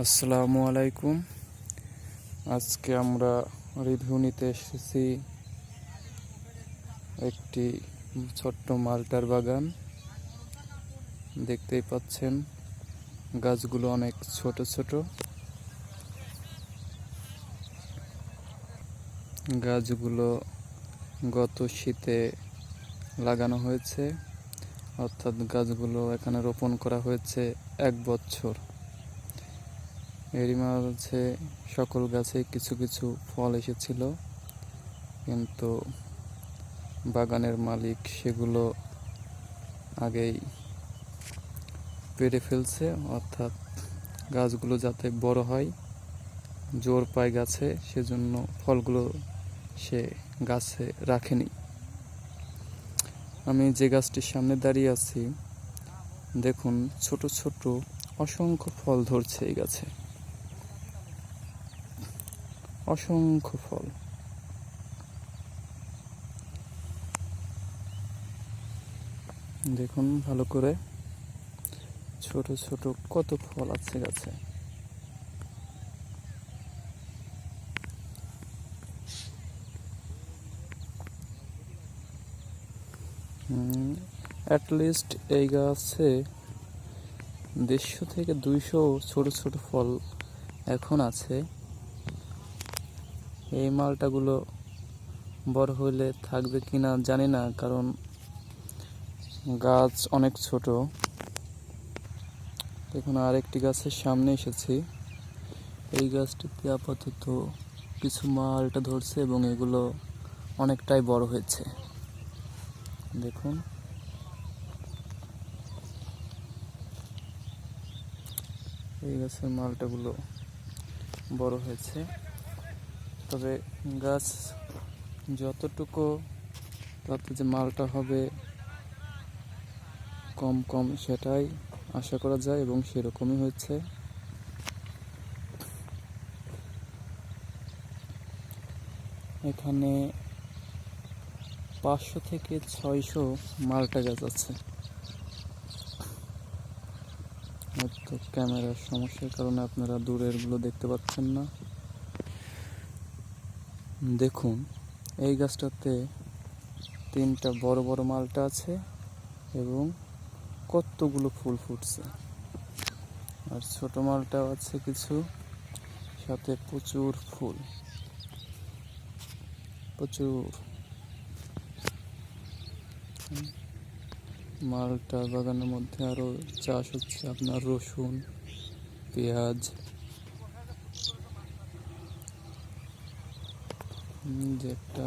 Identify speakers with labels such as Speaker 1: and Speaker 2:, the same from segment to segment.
Speaker 1: আসসালামু আলাইকুম। আজকে আমরা রিভিউ নিতে এসেছি একটি ছোট্ট মালটার বাগান। দেখতেই পাচ্ছেন, গাছগুলো অনেক ছোট ছোট। গাছগুলো গত শীতে লাগানো হয়েছে, অর্থাৎ গাছগুলো এখানে রোপণ করা হয়েছে এক বছর। এরই মাঝে সকল গাছে কিছু কিছু ফল এসেছিল, কিন্তু বাগানের মালিক সেগুলো আগেই পেরে ফেলছে। অর্থাৎ গাছগুলো যাতে বড় হয়, জোর পায় গাছে, সেজন্য ফলগুলো সে গাছে রাখেনি। আমি যে গাছটির সামনে দাঁড়িয়ে আছি, দেখুন ছোট ছোট অসংখ্য ফল ধরছে এই গাছে। অসংখ্য ফল। দেখুন ভালো করে ছোট ছোট কত ফল আছে গাছে। অ্যাটলিস্ট এই গাছে দেড়শো থেকে দুইশো ছোট ছোট ফল এখন আছে। এই মালটাগুলো বড় হইলে থাকবে কি না জানি না, কারণ গাছ অনেক ছোট। দেখুন, আরেকটি গাছের সামনে এসেছি। এই গাছটিতে আপাতত কিছু মালটা ধরছে এবং এগুলো অনেকটাই বড় হয়েছে। দেখুন। এই গাছের মালটাগুলো বড় হয়েছে। তবে গাছ যতটুকু, তাতে যে মালটা হবে কম কম সেটাই আশা করা যায় এবং সেরকমই হয়েছে। এখানে পাঁচশো থেকে ছয়শো মালটা গাছ আছে। ক্যামেরার সমস্যার কারণে আপনারা দূরেরগুলো দেখতে পাচ্ছেন না। দেখুন, এই গাছটাতে তিনটা বড় বড় মালটা আছে এবং কতগুলো ফুল ফুটছে। আর ছোট মালটাও আছে কিছু, সাথে প্রচুর ফুল। প্রচুর। মালটা বাগানের মধ্যে আরও চাষ হচ্ছে আপনার রসুন, পেঁয়াজ যে একটা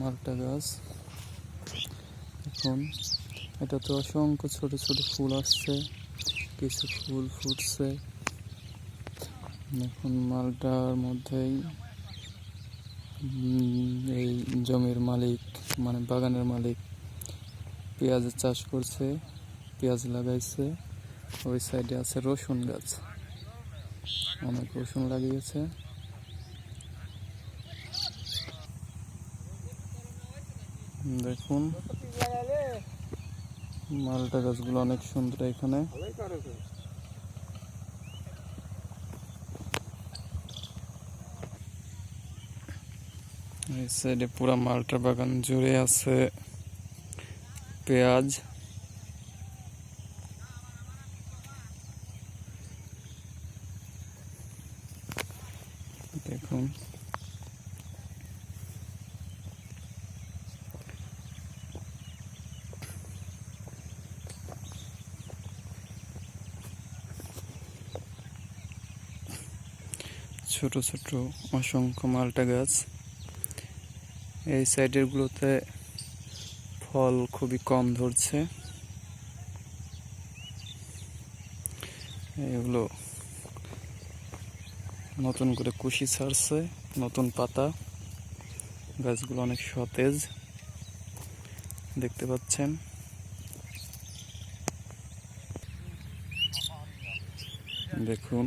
Speaker 1: মালটা গাছ। এখন এটা তো অসংখ্য ছোট ছোট ফুল আসছে, কিছু ফুল ফুটছে। এখন মালটার মধ্যেই এই জমির মালিক মানে বাগানের মালিক পেঁয়াজের চাষ করছে, পেঁয়াজ লাগাইছে। ওই সাইডে আছে রসুন গাছ। অনেক রসুন লাগিয়েছে। দেখুন। মালটা গাছগুলো অনেক সুন্দর এখানে। এই সাইডে পুরা মালটা বাগান জুড়ে আছে। পেঁয়াজ। দেখুন। ছোট ছোট অসংখ্য মালটা গাছ। এই সাইডের গুলোতে ফল খুবই কম ধরছে। এগুলো নতুন করে কুশি ছাড়ছে, নতুন পাতা। গাছগুলো অনেক সতেজ। দেখতে পাচ্ছেন? দেখুন।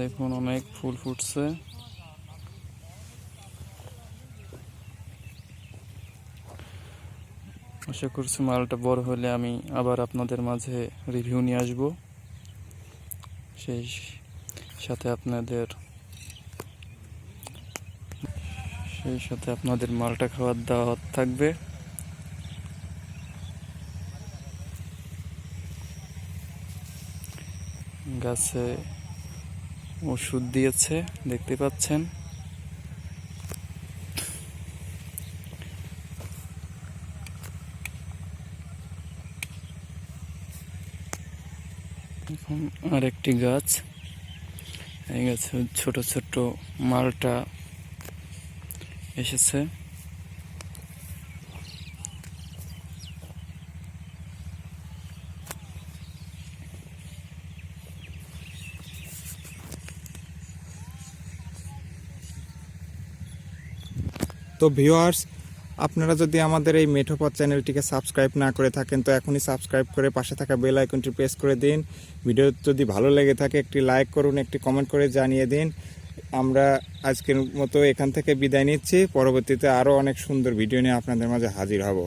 Speaker 1: দেখুন অনেক ফুল ফুটছে। আশা করছি মালটা বড় হলে আমি আবার আপনাদের মাঝে রিভিউ নিয়ে আসব। সেই সাথে আপনাদের সেই সাথে আপনাদের মালটা খাওয়ার দাওয়াত থাকবে। গাছে ওষুধ দিয়েছে দেখতে পাচ্ছেন। এখন আরেকটি গাছ। এই গাছে ছোট ছোট মালটা এসেছে।
Speaker 2: তো ভিউয়ার্স, আপনারা যদি আমাদের এই মেঠোপথ চ্যানেলটিকে সাবস্ক্রাইব না করে থাকেন, তো এখনই সাবস্ক্রাইব করে পাশে থাকা বেল আইকনটি প্রেস করে দিন। ভিডিও যদি ভালো লেগে থাকে, একটি লাইক করুন, একটি কমেন্ট করে জানিয়ে দিন। আমরা আজকের মতো এখান থেকে বিদায় নিচ্ছি। পরবর্তীতে আরও অনেক সুন্দর ভিডিও নিয়ে আপনাদের মাঝে হাজির হব।